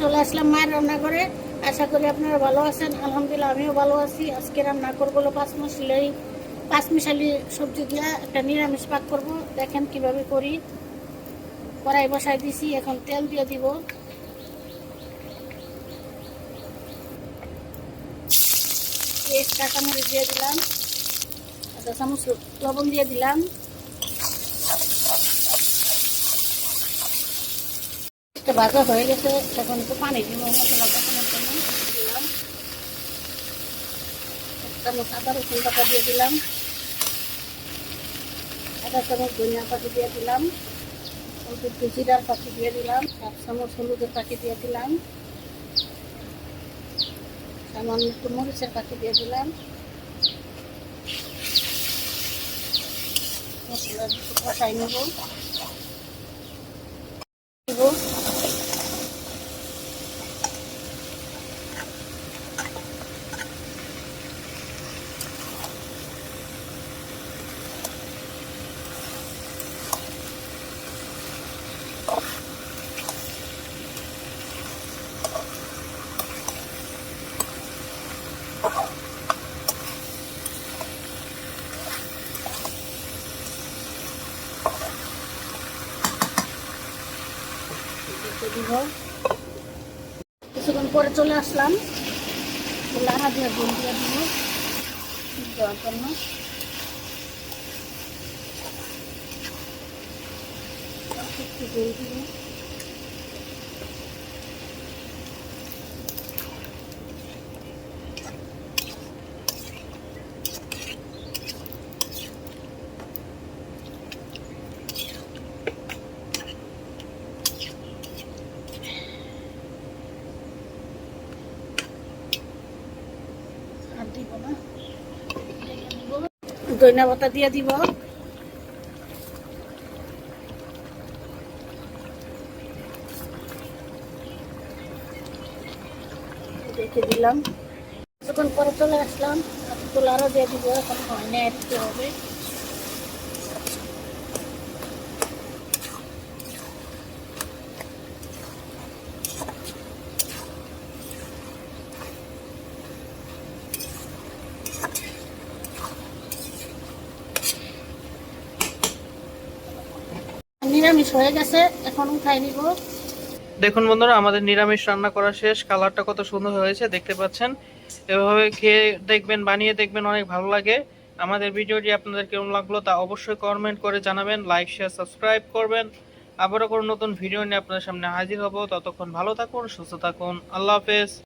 চলে আসলাম মায়ের রান্না করে আশা করি আপনারা ভালো আছেন। আলহামদুলিল্লাহ, আমিও ভালো আছি। আজকে রান্না করব পাঁচ মশলাই পাঁচ মিশালি সবজি দিয়ে একটা নিরামিষ পাক করব। দেখেন কীভাবে করি। কড়াই বসাই দিছি, এখন তেল দিয়ে দিব। পেস্ট কাঁচামরিচ দিয়ে দিলাম আধা চামচ লবণ দিয়ে দিলাম। এটা ভাজা হয়ে গেছে, এখন একটু পানি দিব মশলা কষানোর জন্য দিলাম। এক চামচ আদা রসুন বাটা দিয়ে দিলাম। আধা চামচ ধনিয়া পাতি দিয়ে দিলাম। অল্প একটু জিরার পাতি দিয়ে দিলাম। এক চামচ হলুদের পাতি দিয়ে দিলাম। সামান্য একটু মরিচের পাতি দিয়ে দিলাম। মশলা একটু কষাই নেব দিব কিছুক্ষণ পরে চলে আসলাম। লাড়া দিয়ে গোল দিয়ে দিব। দেওয়ার জন্য। একটু গোল দিব। দইনা পাতা দিয়ে দিব। রেখে দিলাম। কিছুক্ষণ পরে চলে আসলাম তোলারও দিয়ে দিব, এখন হয় না একটু হবে। নিরামিষ হয়ে গেছে, এখন নিব। দেখুন বন্ধুরা, আমাদের নিরামিষ রান্না করা শেষ। কালারটা কত সুন্দর হয়েছে, দেখতে পাচ্ছেন। এভাবে খেয়ে দেখবেন, বানিয়ে দেখবেন, অনেক ভালো লাগে। আমাদের ভিডিওটি আপনাদের কেমন লাগল তা অবশ্যই কমেন্ট করে জানাবেন লাইক শেয়ার সাবস্ক্রাইব করবেন। আবারও কোনো নতুন ভিডিও নিয়ে আপনাদের সামনে হাজির হব। ততক্ষণ ভালো থাকুন, সুস্থ থাকুন। আল্লাহ হাফেজ।